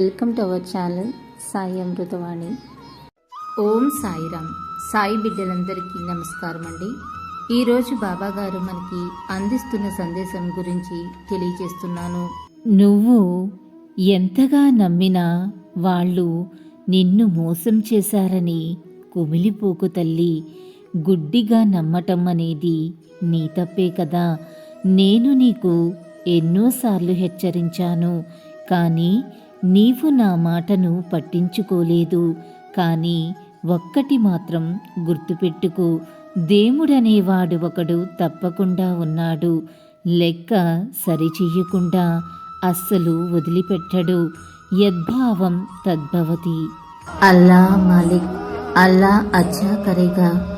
Welcome to our channel Sai Amrutavani ఓం సాయిరామ్. సాయి బిడ్డలందరికీ నమస్కారం అండి. ఈరోజు బాబాగారు మనకి అందిస్తున్న సందేశం గురించి తెలియజేస్తున్నాను. నువ్వు ఎంతగా నమ్మినా వాళ్ళు నిన్ను మోసం చేశారని కుమిలిపోకు తల్లి. గుడ్డిగా నమ్మటం అనేది నీ తప్పే కదా. నేను నీకు ఎన్నోసార్లు హెచ్చరించాను. కానీ నీవు నా మాటను పట్టించుకోలేదు కానీ ఒక్కటి మాత్రం గుర్తుపెట్టుకో. దేవుడనేవాడు ఒకడు తప్పకుండా ఉన్నాడు లెక్క సరిచెయ్యకుండా అస్సలు వదిలిపెట్టడు. యద్భావం తద్భవతి. అల్లా మాలిక్ అల్లా అచ్చా కరేగా.